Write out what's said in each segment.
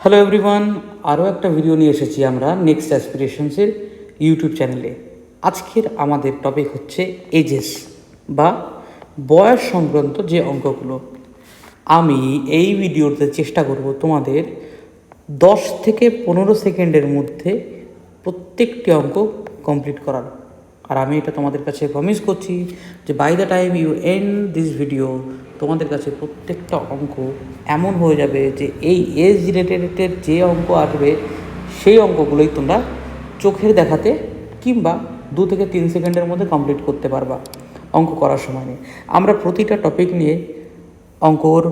Hello everyone আরও একটা video নিয়ে এসেছি আমরা নেক্সট অ্যাসপিরেশনসের ইউটিউব চ্যানেলে আজকের আমাদের টপিক হচ্ছে এজেস বা বয়স সংক্রান্ত যে অঙ্কগুলো। আমি এই ভিডিওতে চেষ্টা করব তোমাদের দশ থেকে পনেরো সেকেন্ডের মধ্যে প্রত্যেকটি অঙ্ক কমপ্লিট করার। আর আমি এটা তোমাদের কাছে প্রমিস করছি যে by the time you end this video তোমাদের কাছে প্রত্যেকটা অঙ্ক এমন হয়ে যাবে যে এই এজ রিলেটেডের যে অঙ্ক আসবে, সেই অঙ্কগুলোই তোমরা চোখের দেখাতে কিংবা দু থেকে তিন সেকেন্ডের মধ্যে কমপ্লিট করতে পারবা অঙ্ক করার সময় নিয়ে। আমরা প্রতিটা টপিক নিয়ে অঙ্কর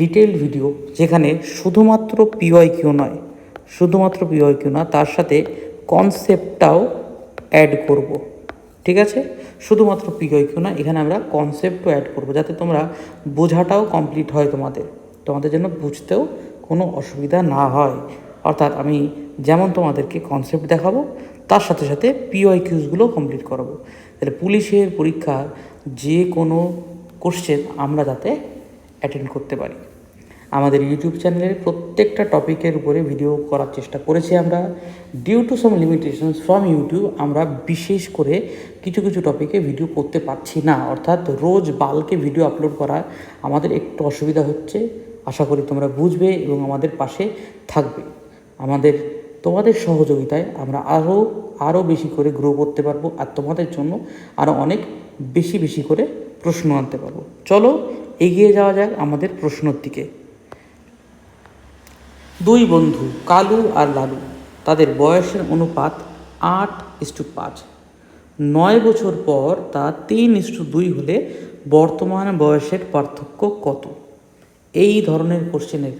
ডিটেল ভিডিও যেখানে শুধুমাত্র পিওয়াই কিউ নয়, শুধুমাত্র পিওয়াই কিউ না, তার সাথে কনসেপ্টটাও অ্যাড করব। ঠিক আছে? শুধুমাত্র পিওয়াই কিউ না, এখানে আমরা কনসেপ্টও অ্যাড করব যাতে তোমরা বোঝাটাও কমপ্লিট হয় তোমাদের। তোমাদের জন্য বুঝতেও কোনো অসুবিধা না হয়। অর্থাৎ আমি যেমন তোমাদেরকে কনসেপ্ট দেখাবো, তার সাথে সাথে পিওয়াই কিউজগুলো কমপ্লিট করাবো। তাহলে পুলিশের পরীক্ষার যে কোনো কোশ্চেন আমরা যাতে অ্যাটেন্ড করতে পারি। আমাদের ইউটিউব চ্যানেলের প্রত্যেকটা টপিকের উপরে ভিডিও করার চেষ্টা করেছি আমরা। Due to some limitations from YouTube আমরা বিশেষ করে কিছু কিছু টপিকে ভিডিও করতে পারছি না। অর্থাৎ রোজ বালকে ভিডিও আপলোড করা আমাদের একটু অসুবিধা হচ্ছে। আশা করি তোমরা বুঝবে এবং আমাদের পাশে থাকবে। আমাদের, তোমাদের সহযোগিতায় আমরা আরও আরও বেশি করে গ্রো করতে পারব আর তোমাদের জন্য আরও অনেক বেশি বেশি করে প্রশ্ন আনতে পারব। চলো এগিয়ে যাওয়া যাক আমাদের প্রশ্নর দিকে। দুই বন্ধু, কালু আর লালু, তাদের বয়সের অনুপাত আট ইস্টু পাঁচ। নয় বছর পর তা তিন ইস্টু দুই হলে বর্তমান বয়সের পার্থক্য কত? এই ধরনের কোশ্চেনের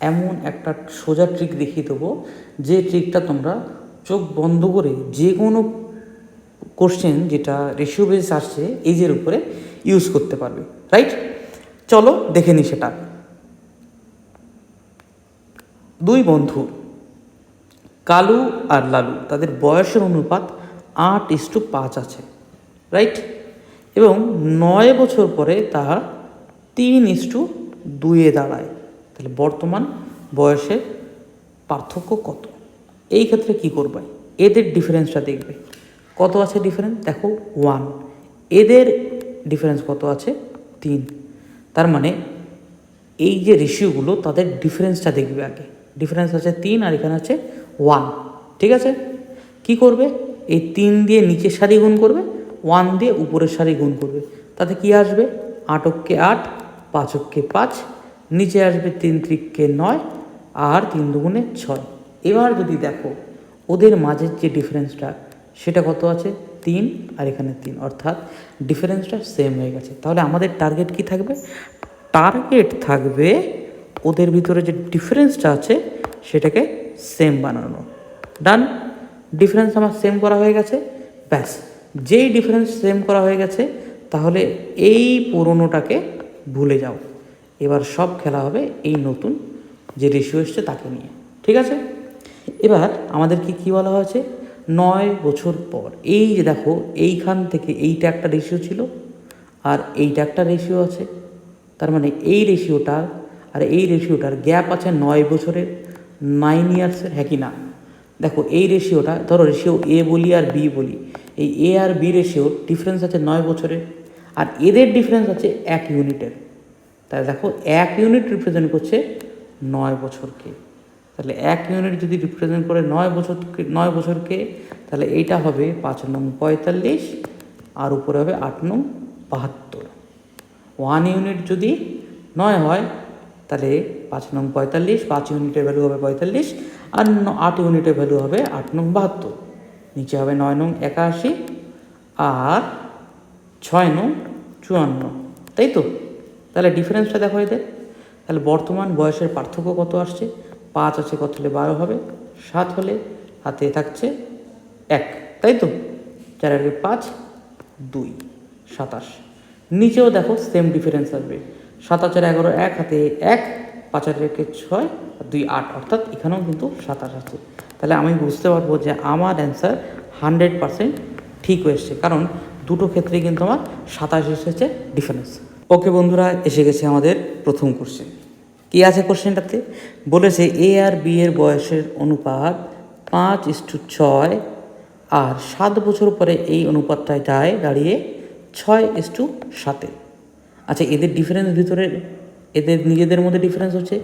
এমন একটা সোজা ট্রিক দেখিয়ে দেবো। যে ট্রিকটা তোমরা চোখ বন্ধ করে যে কোনো কোশ্চেন যেটা রেশিও বেস আসছে, এজের উপরে ইউজ করতে পারবে। রাইট চলো দেখে নিই সেটা। দুই বন্ধু, কালু আর লালু, তাদের বয়সের অনুপাত আট ইস্টু পাঁচ আছে রাইট এবং নয় বছর পরে তা তিন ইস্টু দুইয়ে দাঁড়ায়। তাহলে বর্তমান বয়সের পার্থক্য কত? এই ক্ষেত্রে কি করবে? এদের ডিফারেন্সটা দেখবে। কত আছে ডিফারেন্স দেখো ওয়ান এদের ডিফারেন্স কত আছে? তিন। তার মানে এই যে রেশিওগুলো তাদের ডিফারেন্সটা দেখবে আগে। ডিফারেন্স আছে তিন আর এখানে আছে ওয়ান ঠিক আছে? কি করবে? এই তিন দিয়ে নিচের সারি গুণ করবে ওয়ান দিয়ে উপরের সারি গুণ করবে। তাতে কি আসবে? আট অক্কে আট, পাঁচ অক্কে পাঁচ, নিচে আসবে তিন ত্রিককে নয়, আর তিন দুগুণে ছয়। এবার যদি দেখো, ওদের মাঝের যে ডিফারেন্সটা সেটা কত আছে? তিন আর এখানে তিন, অর্থাৎ ডিফারেন্সটা সেম হয়ে গেছে। তাহলে আমাদের টার্গেট কি থাকবে? টার্গেট থাকবে ওদের ভিতরে যে ডিফারেন্সটা আছে, সেটাকে সেম বানানো। ডান ডিফারেন্স আমার সেম করা হয়ে গেছে। ব্যাস। যেই ডিফারেন্স সেম করা হয়ে গেছে, তাহলে এই পুরনোটাকে ভুলে যাও। এবার সব খেলা হবে এই নতুন যে রেশিও এসছে তাকে নিয়ে। ঠিক আছে? এবার আমাদেরকে কি বলা হয়েছে? নয় বছর পর। এই যে দেখো, এইখান থেকে এইটা একটা রেশিও ছিল, আর এইটা একটা রেশিও আছে। তার মানে এই রেশিওটা আর এই রেশিওটার গ্যাপ আছে নয় বছরের নাইন ইয়ার্সের হ্যাঁ কি না? দেখো, এই রেশিওটা ধরো রেশিও এ বলি আর বি বলি, এই এ আর বি রেশিও ডিফারেন্স আছে নয় বছরের, আর এদের ডিফারেন্স আছে এক ইউনিটের তাহলে দেখো, এক ইউনিট রিপ্রেজেন্ট করছে নয় বছরকে। তাহলে এক ইউনিট যদি রিপ্রেজেন্ট করে নয় বছরকে নয় বছরকে, তাহলে এইটা হবে পাঁচ নং পঁয়তাল্লিশ, আর উপরে হবে আট নং বাহাত্তর। ওয়ান ইউনিট যদি নয় হয় তাহলে পাঁচ নং পঁয়তাল্লিশ, পাঁচ ইউনিটের ভ্যালু হবে পঁয়তাল্লিশ, আর আট ইউনিটের ভ্যালু হবে আট নং বাহাত্তর। নিচে হবে নয় নং একাশি, আর ছয় নং চুয়ান্ন। তাই তো? তাহলে ডিফারেন্সটা দেখো এদের। তাহলে বর্তমান বয়সের পার্থক্য কত আসছে? পাঁচ আছে কত হলে বারো হবে, সাত হলে হাতে থাকছে এক। তাই তো? চার আগে পাঁচ, দুই, সাতাশ। নিচেও দেখো সেম ডিফারেন্স আসবে সাত চার এগারো, এক হাতে এক, পাঁচ আর একে ছয়, দুই আট। অর্থাৎ এখানেও কিন্তু সাতাশ আছে। তাহলে আমি বুঝতে পারব যে আমার অ্যান্সার হান্ড্রেড পারসেন্ট ঠিক এসছে। কারণ দুটো ক্ষেত্রে কিন্তু আমার সাতাশ এসেছে ডিফারেন্স ওকে বন্ধুরা, এসে গেছে আমাদের প্রথম কোশ্চেন কি আছে কোশ্চেনটাতে বলেছে এ আর বি এর বয়সের অনুপাত পাঁচ ইস্টু ছয়, আর সাত বছর পরে এই অনুপাতটায় যায় দাঁড়িয়ে ছয় ইস্টু সাতে। আচ্ছা এদের ডিফারেন্স ভিতরে, এদের নিজেদের মধ্যে ডিফারেন্স হচ্ছে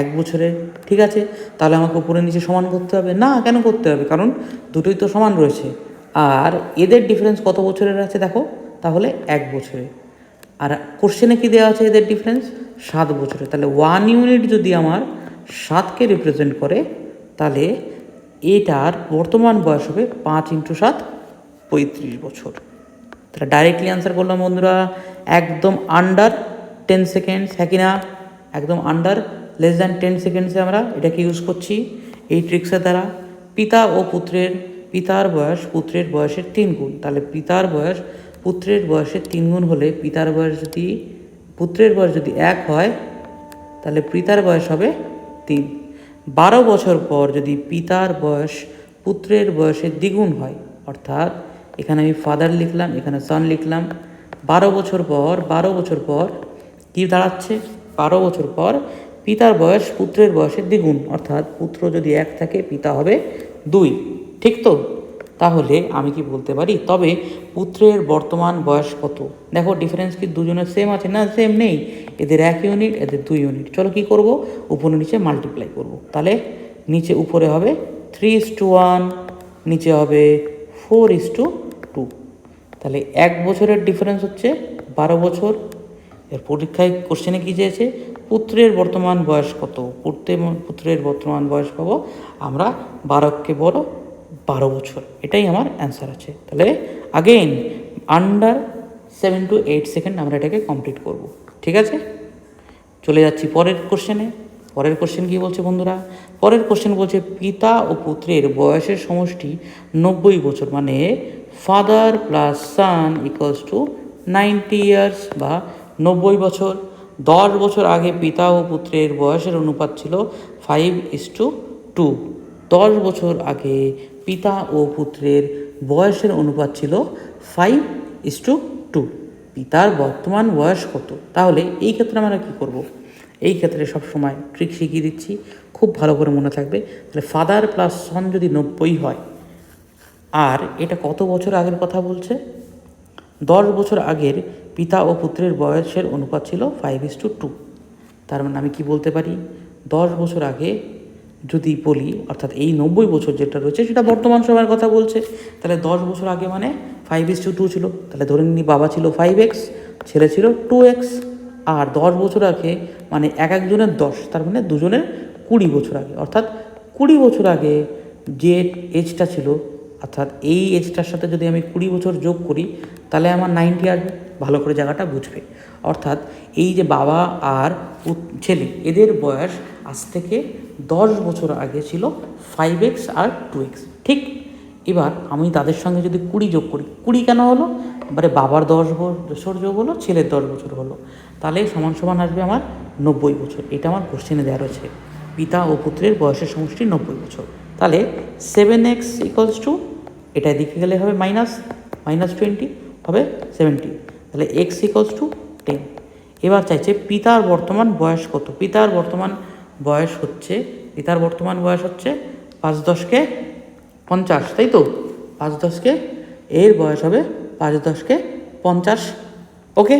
এক বছরের, ঠিক আছে? তাহলে আমাকে উপরে নিচে সমান করতে হবে? না, কেন করতে হবে? কারণ দুটোই তো সমান রয়েছে। আর এদের ডিফারেন্স কত বছরের আছে দেখো? তাহলে এক বছরে আর কোশ্চেনে কি দেওয়া আছে এদের ডিফারেন্স সাত বছরে তাহলে ওয়ান ইউনিট যদি আমার সাতকে রিপ্রেজেন্ট করে, তাহলে এটার বর্তমান বয়স হবে পাঁচ ইন্টু সাত, পঁয়ত্রিশ বছর। তাহলে ডাইরেক্টলি অ্যান্সার করলাম বন্ধুরা, একদম আন্ডার টেন সেকেন্ডস হ্যাঁ কি না? একদম আন্ডার লেস দ্যান টেন সেকেন্ডসে আমরা এটাকে ইউজ করছি। এই ট্রিক্সের দ্বারা পিতা ও পুত্রের, পিতার বয়স পুত্রের বয়সের তিন গুণ। তাহলে পিতার বয়স পুত্রের বয়সের তিন গুণ হলে পিতার বয়স যদি, পুত্রের বয়স যদি এক হয়, তাহলে পিতার বয়স হবে তিন। বারো বছর পর যদি পিতার বয়স পুত্রের বয়সের দ্বিগুণ হয়, অর্থাৎ এখানে আমি ফাদার লিখলাম, এখানে সন লিখলাম। বারো বছর পর, বারো বছর পর কি দাঁড়াচ্ছে? বারো বছর পর পিতার বয়স পুত্রের বয়সের দ্বিগুণ। অর্থাৎ পুত্র যদি এক থাকে, পিতা হবে দুই। ঠিক তো? তাহলে আমি কি বলতে পারি? তবে পুত্রের বর্তমান বয়স কত? দেখো ডিফারেন্স কি দুজনের সেম আছে না সেম নেই? এদের এক ইউনিট এদের দুই ইউনিট চলো কি করব? উপরে নিচে মাল্টিপ্লাই করব। তাহলে নিচে উপরে হবে থ্রি ইস টু ওয়ান নিচে হবে ফোর ইস টু তাহলে এক বছরের ডিফারেন্স হচ্ছে বারো বছর। এর পরীক্ষায় কোশ্চেনে কী চেয়েছে? পুত্রের বর্তমান বয়স কত? পুত্রের পুত্রের বর্তমান বয়স পাবো আমরা বারোকে বড় বারো বছর। এটাই আমার অ্যান্সার আছে। তাহলে again under seven to eight second আমরা এটাকে কমপ্লিট করব। ঠিক আছে? চলে যাচ্ছি পরের কোশ্চেনে পরের কোশ্চেন কী বলছে বন্ধুরা? পরের কোশ্চেন বলছে, পিতা ও পুত্রের বয়সের সমষ্টি নব্বই বছর মানে father plus son equals to ninety years বা নব্বই বছর। দশ বছর আগে পিতা ও পুত্রের বয়সের অনুপাত ছিল ফাইভ ইস টু টু দশ বছর আগে পিতা ও পুত্রের বয়সের অনুপাত ছিল ফাইভ ইস টু টু পিতার বর্তমান বয়স কত? তাহলে এই ক্ষেত্রে আমরা কী করব? এই ক্ষেত্রে সবসময় ট্রিক শিখিয়ে দিচ্ছি। খুব ভালো করে মনে থাকবে। তাহলে ফাদার প্লাস সন যদি নব্বই হয়, আর এটা কত বছর আগের কথা বলছে? দশ বছর আগের পিতা ও পুত্রের বয়সের অনুপাত ছিল ফাইভ ইস টু টু তার মানে আমি কি বলতে পারি? দশ বছর আগে যদি বলি, অর্থাৎ এই নব্বই বছর যেটা রয়েছে, সেটা বর্তমান সময়ের কথা বলছে। তাহলে দশ বছর আগে মানে ফাইভ ইস টু টু ছিল। তাহলে ধরে নিই বাবা ছিল ফাইভ এক্স ছেলে ছিল টু এক্স আর দশ বছর আগে মানে এক একজনের দশ, তার মানে দুজনের কুড়ি বছর আগে, অর্থাৎ কুড়ি বছর আগে যে এজটা ছিল, অর্থাৎ এই এজটার সাথে যদি আমি কুড়ি বছর যোগ করি, তাহলে আমার নাইনটি আসবে ভালো করে জায়গাটা বুঝবে। অর্থাৎ এই যে বাবা আর ছেলে, এদের বয়স আজ থেকে দশ বছর আগে ছিল ফাইভ এক্স আর টু এক্স ঠিক? এবার আমি তাদের সঙ্গে যদি কুড়ি যোগ করি, কুড়ি কেন হলো? এবারে বাবার দশ বছর যোগ হলো, ছেলের দশ বছর হলো। তাহলে সমান সমান আসবে আমার নব্বই বছর। এটা আমার কোশ্চেনে দেওয়া রয়েছে। পিতা ও পুত্রের বয়সের সমষ্টি নব্বই বছর। তাহলে সেভেন এক্স ইকুয়ালস টু এটা দিকে গেলে হবে মাইনাস মাইনাস টোয়েন্টি হবে সেভেন্টি তাহলে এক্স ইকুয়ালস টু টেন এবার চাইছে পিতার বর্তমান বয়স কত? পিতার বর্তমান বয়স হচ্ছে, পিতার বর্তমান বয়স হচ্ছে পাঁচ দশকে পঞ্চাশ, তাই তো? পাঁচ দশকে, এর বয়স হবে পাঁচ দশকে পঞ্চাশ। ওকে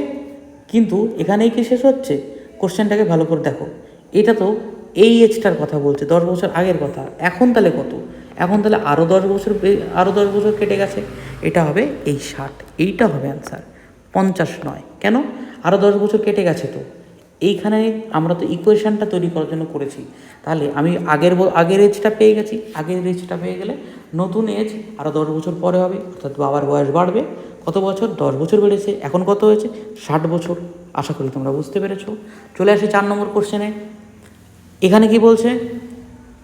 কিন্তু এখানেই কি শেষ হচ্ছে? কোশ্চেনটাকে ভালো করে দেখো। এটা তো এই এজটার কথা বলছে, দশ বছর আগের কথা। এখন তাহলে কত? এখন তাহলে আরও দশ বছর আরও দশ বছর কেটে গেছে। এটা হবে এই ষাট, এইটা হবে অ্যান্সার পঞ্চাশ নয়। কেন? আরও দশ বছর কেটে গেছে তো। এইখানে আমরা তো ইকুয়েশানটা তৈরি করার জন্য করেছি। তাহলে আমি আগের আগের এজটা পেয়ে গেছি। আগের এজটা পেয়ে গেলে নতুন এজ আরও দশ বছর পরে হবে, অর্থাৎ বাবার বয়স বাড়বে। কত বছর? দশ বছর বেড়েছে। এখন কত হয়েছে? ষাট বছর। আশা করি তোমরা বুঝতে পেরেছ। চলে আসি চার নম্বর কোশ্চেনে এখানে কি বলছে?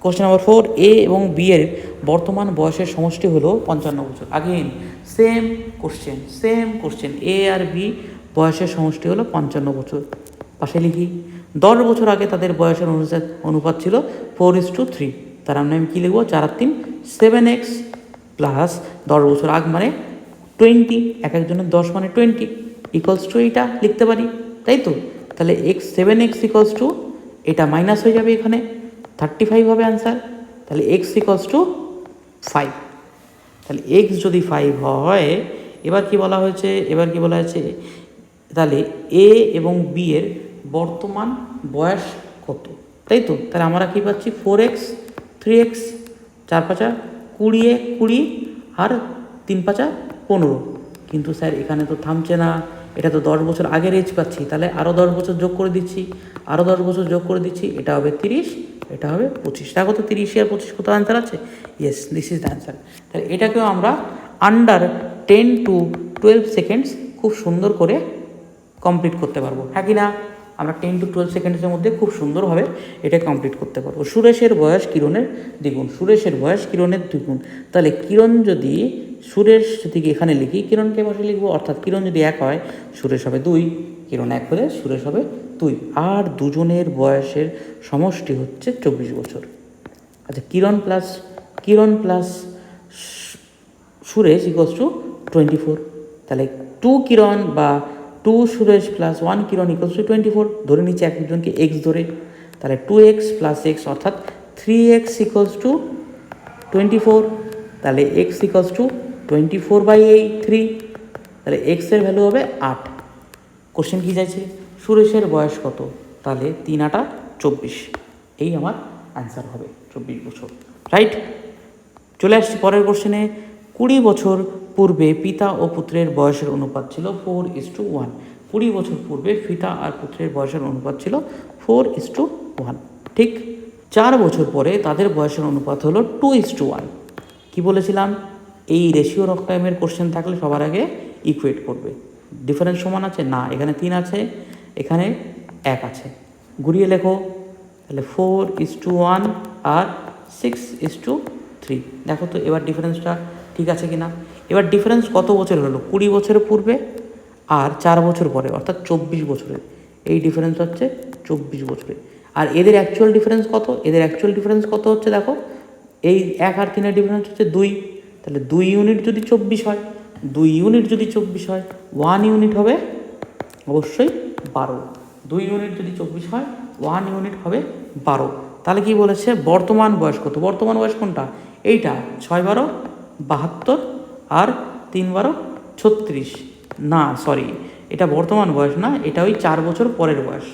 কোশ্চেন নাম্বার ফোর এ এবং বি এর বর্তমান বয়সের সমষ্টি হলো পঞ্চান্ন বছর। Again same question same question A R B বয়সের সমষ্টি হলো পঞ্চান্ন বছর। পাশে লিখি, দশ বছর আগে তাদের বয়সের অনুসার অনুপাত ছিল ফোর ইস টু থ্রি তার মানে আমি কী লিখব? চার তিন সেভেন এক্স প্লাস দশ বছর আগ মানে টোয়েন্টি এক একজনের দশ মানে টোয়েন্টি ইকুয়ালস টু এইটা লিখতে পারি, তাই তো? তাহলে x seven x equals to এটা মাইনাস হয়ে যাবে এখানে থার্টি ফাইভ হবে অ্যান্সার তাহলে এক্স ইকলস টু ফাইভ তাহলে এক্স যদি ফাইভ হয়, এবার কি বলা হয়েছে? এবার কি বলা হয়েছে? তাহলে এ এবং বি এর বর্তমান বয়স কত? তাই তো? তাহলে আমরা কী পাচ্ছি? ফোর এক্স থ্রি এক্স চার পাঁচা কুড়ি এক কুড়ি আর তিন পাঁচা পনেরো। কিন্তু স্যার, এখানে তো থামছে না। এটা তো দশ বছর আগের এজ পাচ্ছি। তাহলে আরও দশ বছর যোগ করে দিচ্ছি। আরও দশ বছর যোগ করে দিচ্ছি। এটা হবে তিরিশ, এটা হবে পঁচিশ। দেখো তো তিরিশ আর পঁচিশ কত অ্যান্সার আছে? Yes this is the answer তাহলে এটাকেও আমরা under ten to twelve seconds খুব সুন্দর করে কমপ্লিট করতে পারব। হ্যাঁ কি না? আমরা টেন টু টুয়েলভ সেকেন্ডসের মধ্যে খুব সুন্দরভাবে এটা কমপ্লিট করতে পারব। সুরেশের বয়স কিরণের দ্বিগুণ। সুরেশের বয়স কিরণের দ্বিগুণ। তাহলে কিরণ যদি সুরেশ যদি এখানে লিখি, কিরণকে পাশে লিখব, অর্থাৎ কিরণ যদি এক হয়, সুরেশ হবে দুই, কিরণ এক হলে সুরেশ হবে দুই। আর দুজনের বয়সের সমষ্টি হচ্ছে চব্বিশ বছর। আচ্ছা Kiran plus Kiran plus Suresh equals to twenty four তাহলে টু কিরণ বা two Suresh plus one Kiran equals to twenty four ধরে নিচ্ছে এক একজনকে এক্স ধরে। তাহলে টু এক্স প্লাস এক্স অর্থাৎ three x equals to twenty four তাহলে x equals to twenty four by এই থ্রি তাহলে এক্সের ভ্যালু হবে আট। কোশ্চেন কী চাইছে? সুরেশের বয়স কত? তাহলে তিন আটা চব্বিশ। এই আমার অ্যান্সার হবে চব্বিশ বছর। রাইট চলে আসছি পরের কোশ্চেনে কুড়ি বছর পূর্বে পিতা ও পুত্রের বয়সের অনুপাত ছিল ফোর ইস টু ওয়ান। কুড়ি বছর পূর্বে পিতা আর পুত্রের বয়সের অনুপাত ছিল ফোর ইস টু ওয়ান। ঠিক চার বছর পরে তাদের বয়সের অনুপাত হলো টু ইস টু ওয়ান। কী বলেছিলাম? এই রেশিও অফ টাইমের কোশ্চেন থাকলে সবার আগে ইকুয়েট করবে। ডিফারেন্স সমান আছে? না, এখানে তিন আছে, এখানে এক আছে। ঘুরিয়ে লেখো। তাহলে ফোর ইস টু ওয়ান আর সিক্স ইস টু থ্রি দেখো তো এবার ডিফারেন্সটা ঠিক আছে কি না এবার ডিফারেন্স কত বছর হলো? কুড়ি বছরের পূর্বে আর চার বছর পরে, অর্থাৎ চব্বিশ বছরে। এই ডিফারেন্স হচ্ছে চব্বিশ বছরে। আর এদের অ্যাকচুয়াল ডিফারেন্স কত? এদের অ্যাকচুয়াল ডিফারেন্স কত হচ্ছে দেখো? এই এক আর তিনের ডিফারেন্স হচ্ছে দুই। তাহলে দুই ইউনিট যদি চব্বিশ হয়, দুই ইউনিট যদি চব্বিশ হয় ওয়ান ইউনিট হবে অবশ্যই বারো। দুই ইউনিট যদি চব্বিশ হয় ওয়ান ইউনিট হবে বারো। তাহলে কি বলেছে? বর্তমান বয়স কত? বর্তমান বয়স কোনটা? এইটা, ছয় বারো, বাহাত্তর আর তিন বারো ছত্রিশ। না সরি এটা বর্তমান বয়স না, এটা ওই চার বছর পরের বয়স।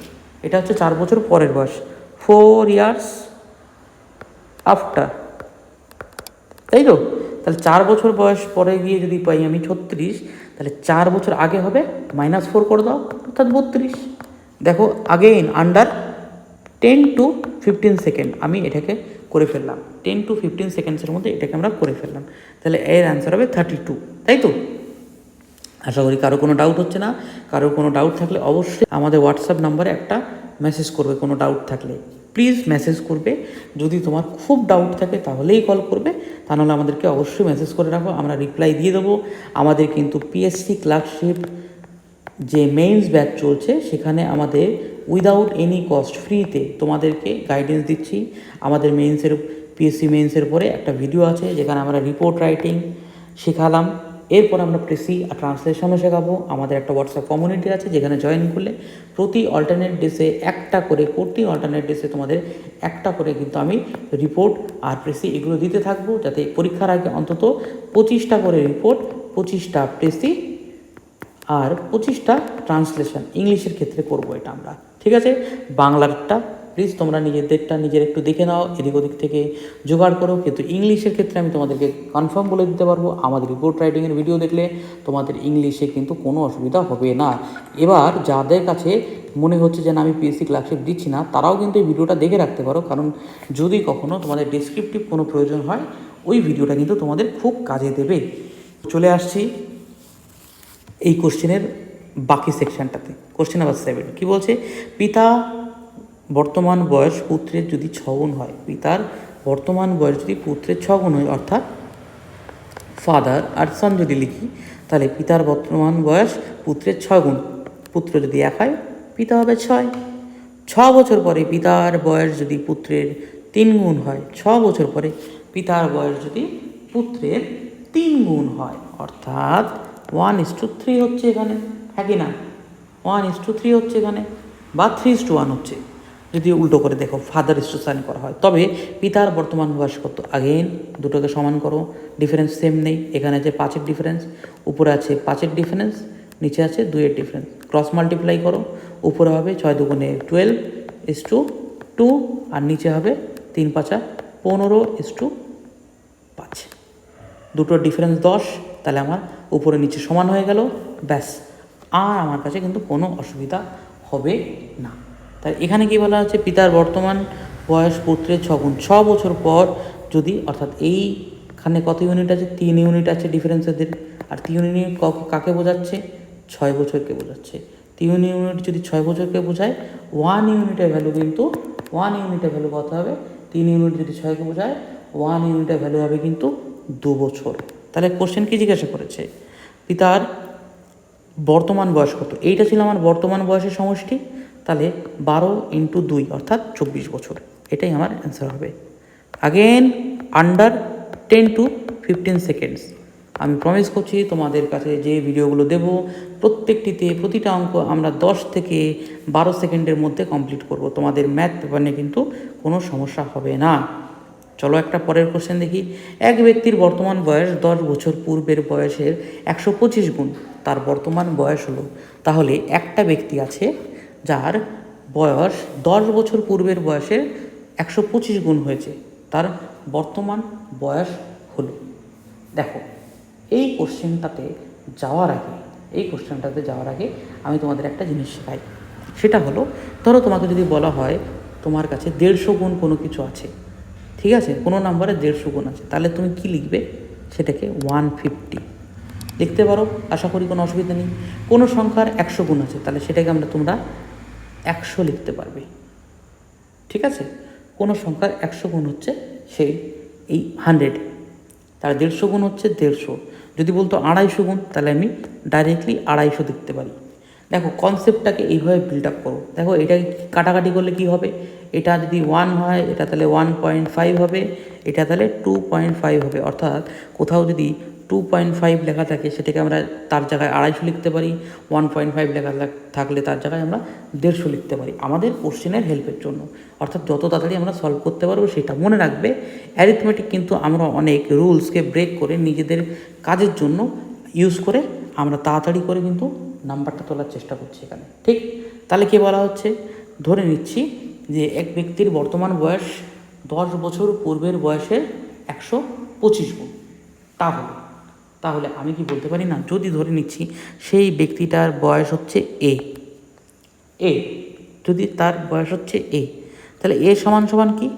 এটা হচ্ছে চার বছর পরের বয়স। ফোর ইয়ার্স আফটার তাই তো, তাহলে চার বছর বয়স পরে গিয়ে যদি পাই আমি ছত্রিশ, তাহলে চার বছর আগে হবে মাইনাস ফোর করে দাও, অর্থাৎ বত্রিশ। দেখো again under ten to fifteen second আমি এটাকে করে ফেললাম। টেন টু ফিফটিন সেকেন্ডসের মধ্যে এটাকে আমরা করে ফেললাম। তাহলে এর অ্যান্সার হবে থার্টি টু তাই তো? আশা করি কারও কোনো ডাউট হচ্ছে না। কারও কোনো ডাউট থাকলে অবশ্যই আমাদের হোয়াটসঅ্যাপ নাম্বারে একটা মেসেজ করবে, কোনো ডাউট থাকলে। প্লিজ মেসেজ করবে। যদি তোমার খুব ডাউট থাকে তাহলেই কল করবে। তা নাহলে আমাদেরকে অবশ্যই মেসেজ করে রাখো। আমরা রিপ্লাই দিয়ে দেবো। আমাদের কিন্তু পিএসসি ক্লার্কশিপ যে মেইনস ব্যাচ চলছে, সেখানে আমাদের উইদাউট এনি কস্ট ফ্রিতে তোমাদেরকে গাইডেন্স দিচ্ছি। আমাদের মেইনসের পিএসসি মেইনসের পরে একটা ভিডিও আছে, যেখানে আমরা রিপোর্ট রাইটিং শেখালাম। এরপর আমরা প্রেসি আর ট্রান্সলেশনও শেখাবো। আমাদের একটা হোয়াটসঅ্যাপ কমিউনিটি আছে, যেখানে জয়েন করলে প্রতি অল্টারনেট ডেসে একটা করে, প্রতি অল্টারনেট ডেসে তোমাদের একটা করে কিন্তু আমি রিপোর্ট আর প্রেসি এগুলো দিতে থাকব। যাতে পরীক্ষার আগে অন্তত পঁচিশটা করে রিপোর্ট পঁচিশটা প্রেসি আর পঁচিশটা ট্রান্সলেশন ইংলিশের ক্ষেত্রে করব এটা আমরা। ঠিক আছে? বাংলারটা প্লিজ তোমরা নিজেদেরটা নিজের একটু দেখে নাও, এদিক ওদিক থেকে জোগাড় করো। কিন্তু ইংলিশের ক্ষেত্রে আমি তোমাদেরকে কনফার্ম বলে দিতে পারব, আমাদের রিপোর্ট রাইটিংয়ের ভিডিও দেখলে তোমাদের ইংলিশে কিন্তু কোনো অসুবিধা হবে না। এবার যাদের কাছে মনে হচ্ছে যে না আমি পিএসসি ক্লাসে দিচ্ছি না, তারাও কিন্তু এই ভিডিওটা দেখে রাখতে পারো। কারণ যদি কখনো তোমাদের ডিসক্রিপটিভ কোনো প্রয়োজন হয়, ওই ভিডিওটা কিন্তু তোমাদের খুব কাজে দেবে। চলে আসছি। এই কোশ্চেনের বাকি সেকশনটাতে, কোশ্চেন নাম্বার সেভেন কী বলছে? পিতা বর্তমান বয়স পুত্রের যদি ছগুণ হয়, পিতার বর্তমান বয়স যদি পুত্রের ছগুণ হয়, অর্থাৎ ফাদার আর সন যদি লিখি, তাহলে পিতার বর্তমান বয়স পুত্রের ছগুণ পুত্র যদি এক হয়, পিতা হবে ছয়। ছ বছর পরে পিতার বয়স যদি পুত্রের তিন গুণ হয়, ছ বছর পরে পিতার বয়স যদি পুত্রের তিন গুণ হয়, অর্থাৎ ওয়ান ইস টু থ্রি হচ্ছে এখানে হ্যাঁ কি না? ওয়ান ইস টু থ্রি হচ্ছে এখানে, বা থ্রি ইস টু ওয়ান হচ্ছে। যদি উল্টো করে দেখো ফাদার ইস টু সাইন করা হয়। তবে পিতার বর্তমান বয়স কত? আগেন দুটোকে সমান করো। ডিফারেন্স সেম নেই। এখানে আছে পাঁচের ডিফারেন্স উপরে আছে পাঁচের ডিফারেন্স নিচে আছে দুইয়ের ডিফারেন্স ক্রস মাল্টিপ্লাই করো। উপরে হবে ছয় দুগুণে টুয়েলভ ইস টু টু আর নিচে হবে তিন পাঁচা পনেরো ইস টু পাঁচ। দুটোর ডিফারেন্স দশ, তাহলে আমার উপরে নিচে সমান হয়ে গেল, ব্যাস। আর আমার কাছে কিন্তু কোনো অসুবিধা হবে না। তাই এখানে কি বলা আছে পিতার বর্তমান বয়স পুত্রের ছগুণ ছ বছর পর যদি, অর্থাৎ এইখানে কত ইউনিট আছে? তিন ইউনিট আছে ডিফারেন্স এদের। আর তিন ইউনিট কাকে বোঝাচ্ছে? ছয় বছরকে বোঝাচ্ছে। তিন ইউনিট যদি ছয় বছরকে বোঝায় ওয়ান ইউনিটের ভ্যালু কিন্তু ওয়ান ইউনিটের ভ্যালু কত হবে? তিন ইউনিট যদি ছয়কে বোঝায় ওয়ান ইউনিটের ভ্যালু হবে কিন্তু দু বছর। তাহলে কোশ্চেন কি জিজ্ঞাসা করেছে? পিতার বর্তমান বয়স কত? এইটা ছিল আমার বর্তমান বয়সের সমষ্টি, তাহলে বারো ইন্টু দুই, অর্থাৎ চব্বিশ বছর। এটাই আমার অ্যান্সার হবে। Again under ten to fifteen seconds আমি প্রমিস করছি তোমাদের কাছে যে ভিডিওগুলো দেব, প্রত্যেকটিতে প্রতিটা অঙ্ক আমরা দশ থেকে বারো সেকেন্ডের মধ্যে কমপ্লিট করব। তোমাদের ম্যাথ পেপার নিয়ে কিন্তু কোনো সমস্যা হবে না। চলো একটা পরের কোশ্চেন দেখি। এক ব্যক্তির বর্তমান বয়স দশ বছর পূর্বের বয়সের একশো পঁচিশ গুণ, তার বর্তমান বয়স হলো। তাহলে একটা ব্যক্তি আছে যার বয়স দশ বছর পূর্বের বয়সের একশো পঁচিশ গুণ হয়েছে, তার বর্তমান বয়স হলো। দেখো, এই কোশ্চেনটাতে যাওয়ার আগে, এই কোশ্চেনটাতে যাওয়ার আগে আমি তোমাদের একটা জিনিস শেখাই। সেটা হলো, ধরো তোমাকে যদি বলা হয় তোমার কাছে দেড়শো গুণ কোনো কিছু আছে ঠিক আছে? কোনো নাম্বারে দেড়শো গুণ আছে। তাহলে তুমি কি লিখবে? সেটাকে ওয়ান ফিফটি লিখতে পারো, আশা করি কোনো অসুবিধা নেই। কোনো সংখ্যার একশো গুণ আছে, তাহলে সেটাকে আমরা তোমরা একশো লিখতে পারবে। ঠিক আছে? কোনো সংখ্যার একশো গুণ হচ্ছে সেই এই হান্ড্রেড তার দেড়শো গুণ হচ্ছে দেড়শো। যদি বলতো আড়াইশো গুণ, তাহলে আমি ডাইরেক্টলি আড়াইশো দেখতে পারি। দেখো কনসেপ্টটাকে এইভাবে বিল্ড আপ করো। দেখো এটা কাটাকাটি করলে কি হবে? এটা যদি ওয়ান হয়, এটা তাহলে ওয়ান পয়েন্ট ফাইভ হবে, এটা তাহলে টু পয়েন্ট ফাইভ হবে। অর্থাৎ কোথাও যদি টু পয়েন্ট ফাইভ লেখা থাকে, সেটাকে আমরা তার জায়গায় আড়াইশো লিখতে পারি ওয়ান পয়েন্ট ফাইভ লেখা থাকলে তার জায়গায় আমরা দেড়শো লিখতে পারি, আমাদের কোশ্চেনের হেল্পের জন্য। অর্থাৎ যত তাড়াতাড়ি আমরা সলভ করতে পারব, সেটা মনে রাখবে। অ্যারিথমেটিক কিন্তু আমরা অনেক রুলসকে ব্রেক করে নিজেদের কাজের জন্য ইউজ করে আমরা তাড়াতাড়ি করে কিন্তু নাম্বারটা তোলার চেষ্টা করছি এখানে। ঠিক? তাহলে কি বলা হচ্ছে? ধরে নিচ্ছি যে এক ব্যক্তির বর্তমান বয়স দশ বছর পূর্বের বয়সের একশো পঁচিশ গুণ। তাহলে তাহলে আমি কি বলতে পারি না? যদি ধরে নিচ্ছি সেই ব্যক্তিটার বয়স হচ্ছে এ। এ, যদি তার বয়স হচ্ছে এ, তাহলে এ সমান সমান কি?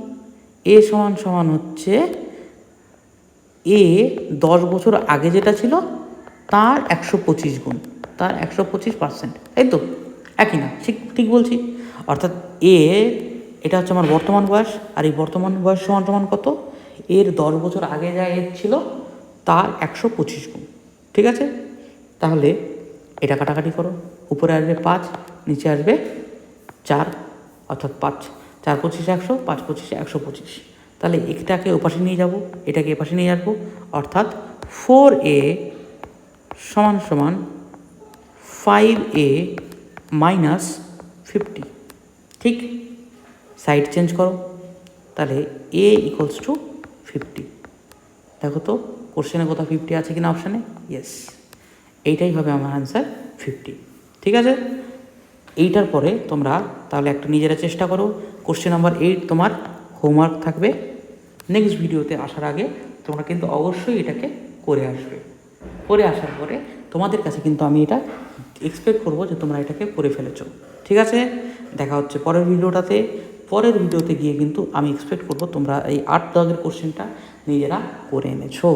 এ সমান সমান হচ্ছে এ দশ বছর আগে যেটা ছিল, তার একশো পঁচিশ গুণ। তার একশো পঁচিশ পার্সেন্ট তাই তো, একই না, ঠিক ঠিক বলছি। অর্থাৎ এ, এটা হচ্ছে আমার বর্তমান বয়স, আর এই বর্তমান বয়স সমান সমান কত? এর দশ বছর আগে যা এর ছিল, তার একশো পঁচিশ গুণ, ঠিক আছে? তাহলে এটা কাটাকাটি করো, উপরে আসবে পাঁচ, নিচে আসবে চার, অর্থাৎ পাঁচ, চার পঁচিশ একশো, পাঁচ পঁচিশে একশো পঁচিশ। তাহলে এটাকে ওপাশে নিয়ে যাব, এটাকে এপাশে নিয়ে আসব, অর্থাৎ ফোর এ সমান সমান ফাইভ এ মাইনাস ফিফটি ঠিক? সাইড চেঞ্জ করো। তাহলে এ ইকুয়ালস টু ফিফটি দেখো তো কোশ্চেনে কোথাও ফিফটি আছে কিনা অপশানে ইয়েস এইটাই হবে আমার অ্যান্সার ফিফটি ঠিক আছে? এইটার পরে তোমরা তাহলে একটা নিজেরা চেষ্টা করো। কোশ্চেন নাম্বার এইট তোমার হোমওয়ার্ক থাকবে। নেক্সট ভিডিওতে আসার আগে তোমরা কিন্তু অবশ্যই এটাকে করে আসবে। করে আসার পরে তোমাদের কাছে কিন্তু আমি এটা এক্সপেক্ট করব যে তোমরা এটাকে করে ফেলেছো। ঠিক আছে? দেখা হচ্ছে পরের ভিডিওটাতে। পরের ভিডিওতে গিয়ে কিন্তু আমি এক্সপেক্ট করব তোমরা এই আট দাগের কোশ্চেনটা নিজেরা করে এনেছো।